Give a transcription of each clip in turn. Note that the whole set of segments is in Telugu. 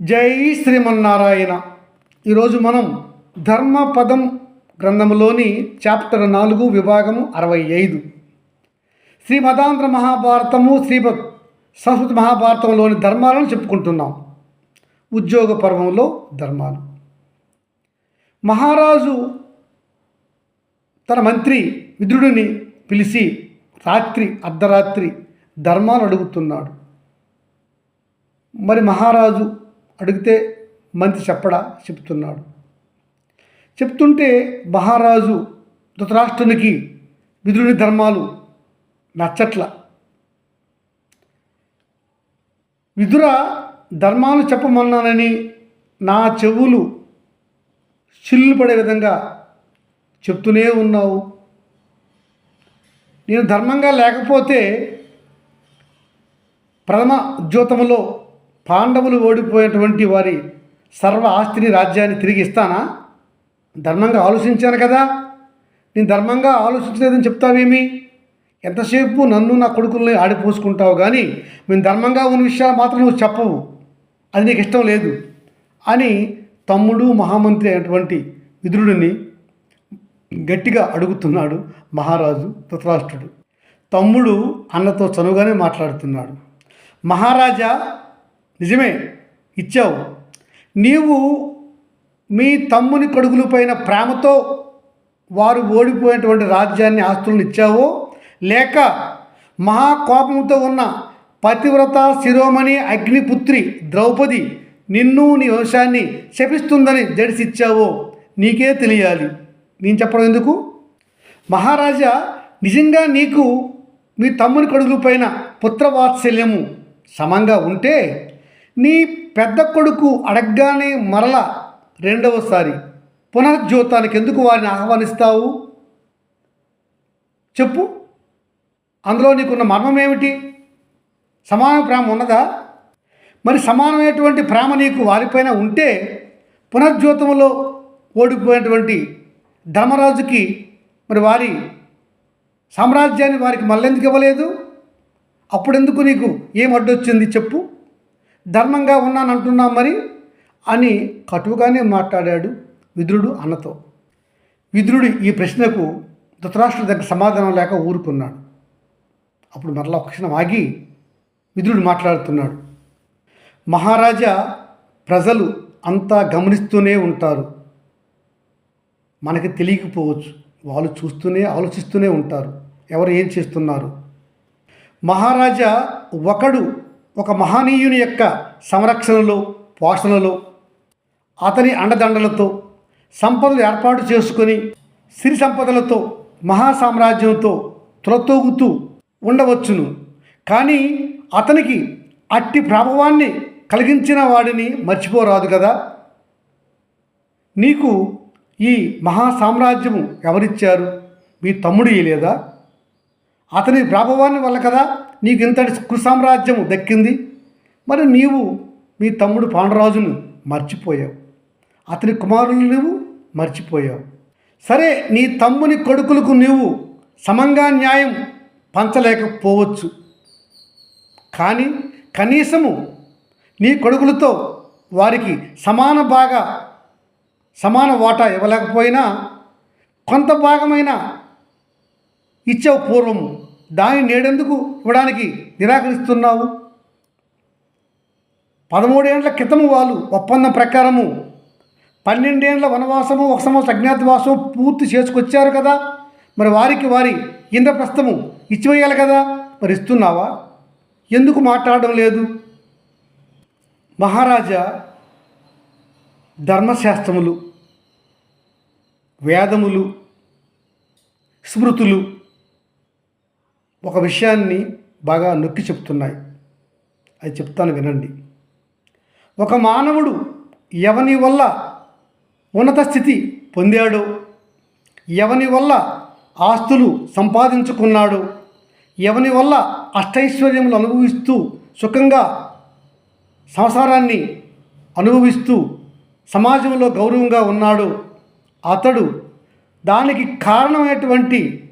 జై శ్రీమన్నారాయణ. ఈరోజు మనం ధర్మపదం గ్రంథంలోని చాప్టర్ నాలుగు విభాగము అరవై ఐదు. శ్రీమదాంధ్ర మహాభారతము శ్రీమద్ సంస్కృత మహాభారతంలోని ధర్మాలను చెప్పుకుంటున్నాం. ఉద్యోగ పర్వంలో ధర్మాలు. మహారాజు తన మంత్రి విద్రుడిని పిలిచి రాత్రి అర్ధరాత్రి ధర్మాలు అడుగుతున్నాడు. మరి మహారాజు అడిగితే మంత్రి చెప్పడా? చెప్తున్నాడు చెప్తుంటే మహారాజు ధృతరాష్ట్రునికి విధుని ధర్మాలు నచ్చట్ల. విదుర ధర్మాలు చెప్పమన్నానని నా చెవులు చిల్లు పడే విధంగా చెప్తూనే ఉన్నావు. నేను ధర్మంగా లేకపోతే ప్రథమ ఉద్యోతములో పాండవులు ఓడిపోయినటువంటి వారి సర్వ ఆస్తిని రాజ్యాన్ని తిరిగి ఇస్తానా? ధర్మంగా ఆలోచించాను కదా. నేను ధర్మంగా ఆలోచించలేదని చెప్తావేమి? ఎంతసేపు నన్ను నా కొడుకుల్ని ఆడిపోసుకుంటావు కానీ మేము ధర్మంగా ఉన్న విషయాలు మాత్రం నువ్వు చెప్పవు. అది నీకు ఇష్టం లేదు. అని తమ్ముడు మహామంత్రి అయినటువంటి విదురుడిని గట్టిగా అడుగుతున్నాడు మహారాజు ధృతరాష్ట్రుడు. తమ్ముడు అన్నతో చనువుగానే మాట్లాడుతున్నాడు. మహారాజా నిజమే ఇచ్చావు. నీవు మీ తమ్ముని కొడుకులపైన ప్రేమతో వారు ఓడిపోయినటువంటి రాజ్యాన్ని ఆస్తులను ఇచ్చావో లేక మహాకోపంతో ఉన్న పతివ్రత శిరోమణి అగ్నిపుత్రి ద్రౌపది నిన్ను నీ వంశాన్ని శపిస్తుందని జడిసిచ్చావో నీకే తెలియాలి. నేను చెప్పడం ఎందుకు? మహారాజా నిజంగా నీకు మీ తమ్ముని కొడుకులపైన పుత్రవాత్సల్యము సమంగా ఉంటే నీ పెద్ద కొడుకు అడగగానే మరల రెండవసారి పునర్జ్యోతానికి ఎందుకు వారిని ఆహ్వానిస్తావు? చెప్పు. అందులో నీకున్న మర్మం ఏమిటి సమాన ప్రేమ ఉన్నదా? మరి సమానమైనటువంటి ప్రేమ నీకు వారిపైన ఉంటే పునర్జ్యోతంలో ఓడిపోయినటువంటి ధర్మరాజుకి మరి వారి సామ్రాజ్యాన్ని వారికి మళ్ళెందుకు ఇవ్వలేదు? అప్పుడెందుకు నీకు ఏం అడ్డొచ్చింది? చెప్పు. ధర్మంగా ఉన్నానంటున్నాం మరి? అని కటువుగానే మాట్లాడాడు విదురుడు అన్నతో. విదురుడి ఈ ప్రశ్నకు ధృతరాష్ట్రుడి దగ్గర సమాధానం లేక ఊరుకున్నాడు. అప్పుడు మరలా ఒక క్షణం ఆగి విదురుడు మాట్లాడుతున్నాడు. మహారాజా ప్రజలు అంతా గమనిస్తూనే ఉంటారు. మనకి తెలియకపోవచ్చు. వాళ్ళు చూస్తూనే ఆలోచిస్తూనే ఉంటారు. ఎవరు ఏం చేస్తున్నారు? మహారాజా ఒకడు ఒక మహనీయుని యొక్క సంరక్షణలో పోషణలో అతని అండదండలతో సంపదలు ఏర్పాటు చేసుకొని సిరి సంపదలతో మహాసామ్రాజ్యంతో తులతూగుతూ ఉండవచ్చును. కానీ అతనికి అట్టి ప్రభావాన్ని కలిగించిన వాడిని మర్చిపోరాదు కదా. నీకు ఈ మహాసామ్రాజ్యము ఎవరిచ్చారు? మీ తమ్ముడు లేదా? అతని ప్రభావాన్ని వల్ల కదా నీకు ఇంతటి కుసామ్రాజ్యము దక్కింది. మరి నీవు మీ తమ్ముడు పాండరాజును మర్చిపోయావు. అతని కుమారులు నువ్వు మర్చిపోయావు. సరే నీ తమ్ముని కొడుకులకు నీవు సమంగా న్యాయం పంచలేకపోవచ్చు. కానీ కనీసము నీ కొడుకులతో వారికి సమాన బాగా సమాన వాటా ఇవ్వలేకపోయినా కొంత భాగమైన ఇచ్చావు పూర్వము. దాన్ని నేడెందుకు ఇవ్వడానికి నిరాకరిస్తున్నావు? పదమూడేండ్ల క్రితము వాళ్ళు ఒప్పందం ప్రకారము పన్నెండేండ్ల వనవాసము ఒక సంవత్సరం అజ్ఞాతవాసము పూర్తి చేసుకొచ్చారు కదా? మరి వారికి వారి ఇంద్రప్రస్థము ఇచ్చివేయాలి కదా? మరి ఇస్తున్నావా? ఎందుకు మాట్లాడడం లేదు? మహారాజా ధర్మశాస్త్రములు వేదములు స్మృతులు ఒక విషయాన్ని బాగా నొక్కి చెప్తున్నాయి. అది చెప్తాను వినండి. ఒక మానవుడు ఎవని వల్ల ఉన్నత స్థితి పొందాడు? ఎవని వల్ల ఆస్తులు సంపాదించుకున్నాడు? ఎవని వల్ల అష్టైశ్వర్యములు అనుభవిస్తూ సుఖంగా సంసారాన్ని అనుభవిస్తూ సమాజంలో గౌరవంగా ఉన్నాడు? అతడు దానికి కారణమైనటువంటి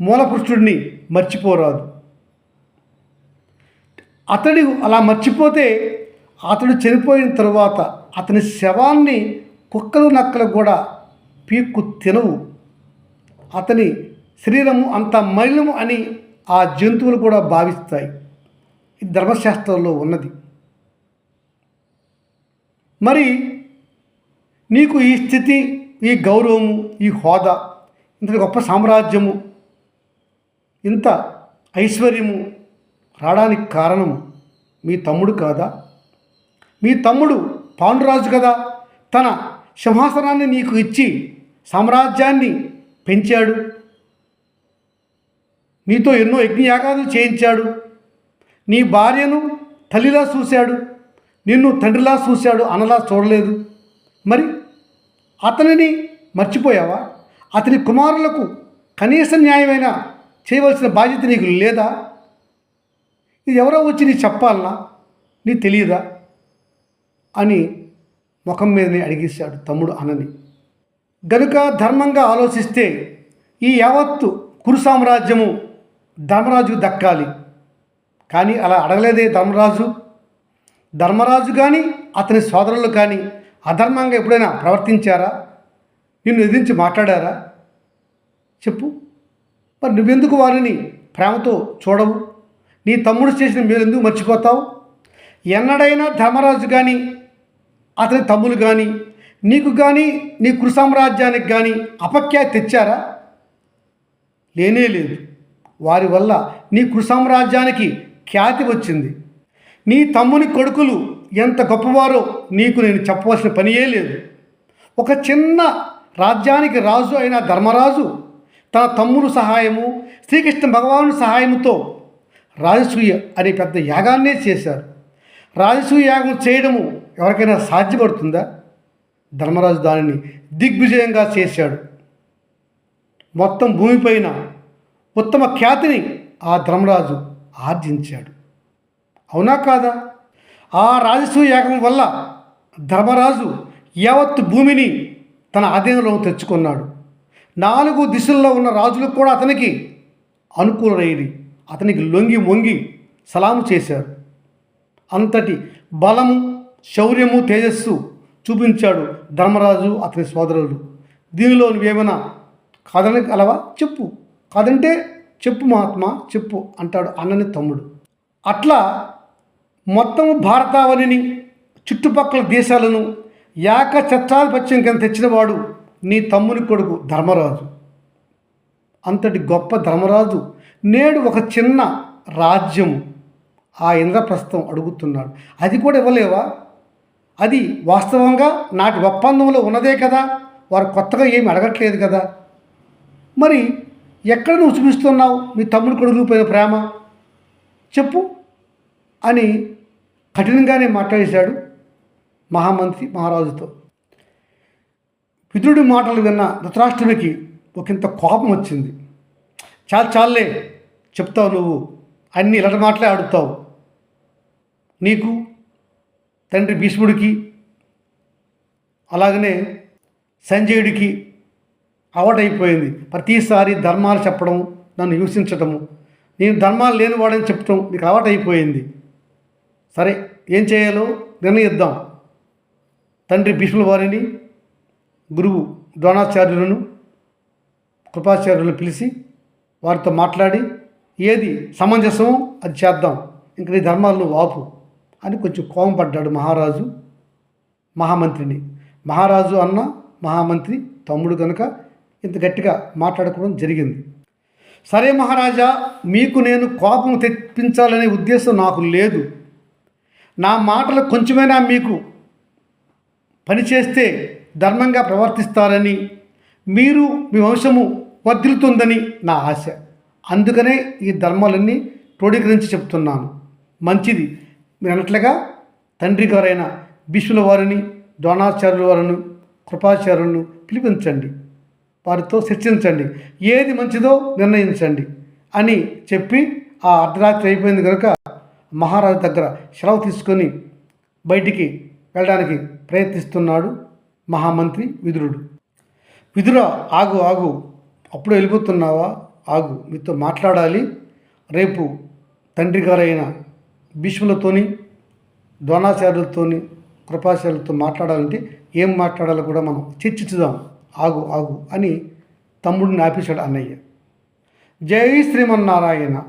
మూలపురుషుడిని మర్చిపోరాదు. అతడు అలా మర్చిపోతే అతడు చనిపోయిన తర్వాత అతని శవాన్ని కుక్కలు నక్కలు కూడా పీక్కు తినవు. అతని శరీరము అంత మలినము అని ఆ జంతువులు కూడా భావిస్తాయి. ఇది ధర్మశాస్త్రంలో ఉన్నది. మరి నీకు ఈ స్థితి ఈ గౌరవము ఈ హోదా ఇంత గొప్ప సామ్రాజ్యము ఇంత ఐశ్వర్యము రావడానికి కారణం మీ తమ్ముడు కాదా? మీ తమ్ముడు పాండురాజు కదా? తన సింహాసనాన్ని నీకు ఇచ్చి సామ్రాజ్యాన్ని పెంచాడు. నీతో ఎన్నో యజ్ఞయాగాలు చేయించాడు. నీ భార్యను తల్లిలా చూశాడు. నిన్ను తండ్రిలా చూశాడు అనలా చూడలేదు. మరి అతనిని మర్చిపోయావా? అతని కుమారులకు కనీస న్యాయమైన చేయవలసిన బాధ్యత నీకు లేదా? ఇది ఎవరో వచ్చి నీ చెప్పాలనా? నీ తెలియదా? అని ముఖం మీదనే అడిగేశాడు తమ్ముడు అనని. గనుక ధర్మంగా ఆలోచిస్తే ఈ యావత్తు కురు సామ్రాజ్యము ధర్మరాజుకు దక్కాలి. కానీ అలా అడగలేదే ధర్మరాజు? ధర్మరాజు కానీ అతని సోదరులు కానీ అధర్మంగా ఎప్పుడైనా ప్రవర్తించారా? నిన్ను ఎదిరించి మాట్లాడారా? చెప్పు. మరి నువ్వెందుకు వారిని ప్రేమతో చూడవు? నీ తమ్ముడు చేసిన మీరు ఎందుకు మర్చిపోతావు? ఎన్నడైనా ధర్మరాజు కానీ అతని తమ్ములు కానీ నీకు కానీ నీ కురు సామ్రాజ్యానికి కానీ అపఖ్యాతి తెచ్చారా? లేనే లేదు. వారి వల్ల నీ కురు సామ్రాజ్యానికి ఖ్యాతి వచ్చింది. నీ తమ్ముని కొడుకులు ఎంత గొప్పవారో నీకు నేను చెప్పవలసిన పనియే లేదు. ఒక చిన్న రాజ్యానికి రాజు అయిన ధర్మరాజు తన తమ్ముడు సహాయము శ్రీకృష్ణ భగవాను సహాయంతో రాజసూయ అనే పెద్ద యాగాన్నే చేశారు. రాజసూయ యాగం చేయడము ఎవరికైనా సాధ్యపడుతుందా? ధర్మరాజు దానిని దిగ్విజయంగా చేశాడు. మొత్తం భూమిపైన ఉత్తమ ఖ్యాతిని ఆ ధర్మరాజు ఆర్జించాడు. అవునా కాదా? ఆ రాజసూయ యాగం వల్ల ధర్మరాజు యావత్తు భూమిని తన ఆధీనంలో తెచ్చుకున్నాడు. నాలుగు దిశల్లో ఉన్న రాజులకు కూడా అతనికి అనుకూలమైంది. అతనికి లొంగి వంగి సలాము చేశారు. అంతటి బలము శౌర్యము తేజస్సు చూపించాడు ధర్మరాజు అతని సోదరుడు దీనిలో నువ్వేమైనా కాదని కలవా? చెప్పు. కాదంటే చెప్పు మహాత్మా చెప్పు అంటాడు అన్నని తమ్ముడు. అట్లా మొత్తం భారతావనిని చుట్టుపక్కల దేశాలను యాక చట్టాధిపత్యం కింద తెచ్చినవాడు నీ తమ్ముని కొడుకు ధర్మరాజు. అంతటి గొప్ప ధర్మరాజు. నేడు ఒక చిన్న రాజ్యం ఆ ఇంద్రప్రస్థం అడుగుతున్నాడు. అది కూడా ఇవ్వలేవా? అది వాస్తవంగా నాటి ఒప్పందంలో ఉన్నదే కదా? వారు కొత్తగా ఏమి అడగట్లేదు కదా? మరి ఎక్కడ నువ్వు చూపిస్తున్నావు? మీ తమ్ముడు కొడుకు పైన ప్రేమ? చెప్పు అని కఠినంగానే మాట్లాడేశాడు మహామంత్రి మహారాజుతో. విదురుడి మాటలు విన్న ధృతరాష్ట్రునికి ఒకంత కోపం వచ్చింది. చాలు చాలే చెప్తావు నువ్వు. అన్ని ఇలాంటి మాటలే ఆడుతావు. నీకు తండ్రి భీష్ముడికి అలాగనే సంజయుడికి అలవాటైపోయింది. ప్రతిసారి ధర్మాలు చెప్పడం నన్ను హింసించటము. నేను ధర్మాలు లేనివాడని చెప్పటం నీకు అలవాటైపోయింది. సరే ఏం చేయాలో నిర్ణయిద్దాం. తండ్రి భీష్ముల వారిని గురువు ద్రోణాచార్యులను కృపాచార్యులను పిలిచి వారితో మాట్లాడి ఏది సమంజసమో అది చేద్దాం. ఇంక నీ ధర్మాలను వాపు అని కొంచెం కోపం పడ్డాడు మహారాజు మహామంత్రిని. మహారాజు అన్న మహామంత్రి తమ్ముడు కనుక ఇంత గట్టిగా మాట్లాడుకోవడం జరిగింది. సరే మహారాజా మీకు నేను కోపం తెప్పించాలనే ఉద్దేశం నాకు లేదు. నా మాటలు కొంచెమైనా మీకు పనిచేస్తే ధర్మంగా ప్రవర్తిస్తారని మీరు మీ వంశము వర్ధిల్లుతుందని నా ఆశ. అందుకనే ఈ ధర్మాలన్నీ క్రోడీకరించి చెప్తున్నాను. మంచిది. మీరు అన్నట్లుగా తండ్రి గారైన భీష్ముల వారిని ద్రోణాచార్యుల వారిని కృపాచార్యులను పిలిపించండి. వారితో చర్చించండి. ఏది మంచిదో నిర్ణయించండి అని చెప్పి ఆ అర్ధరాత్రి అయిపోయింది కనుక మహారాజు దగ్గర సెలవు తీసుకొని బయటికి వెళ్ళడానికి ప్రయత్నిస్తున్నాడు. మహామంత్రి విదురుడు. విదుర ఆగు ఆగు. అప్పుడు వెళ్ళిపోతున్నావా? ఆగు మీతో మాట్లాడాలి. రేపు తండ్రి గారైన భీష్ములతోని ద్రోణాచార్యులతోని కృపాచార్యులతో మాట్లాడాలంటే ఏం మాట్లాడాలో కూడా మనం చర్చించుదాం ఆగు ఆగు అని తమ్ముడిని ఆపేశాడు అన్నయ్య. జై శ్రీమన్నారాయణ.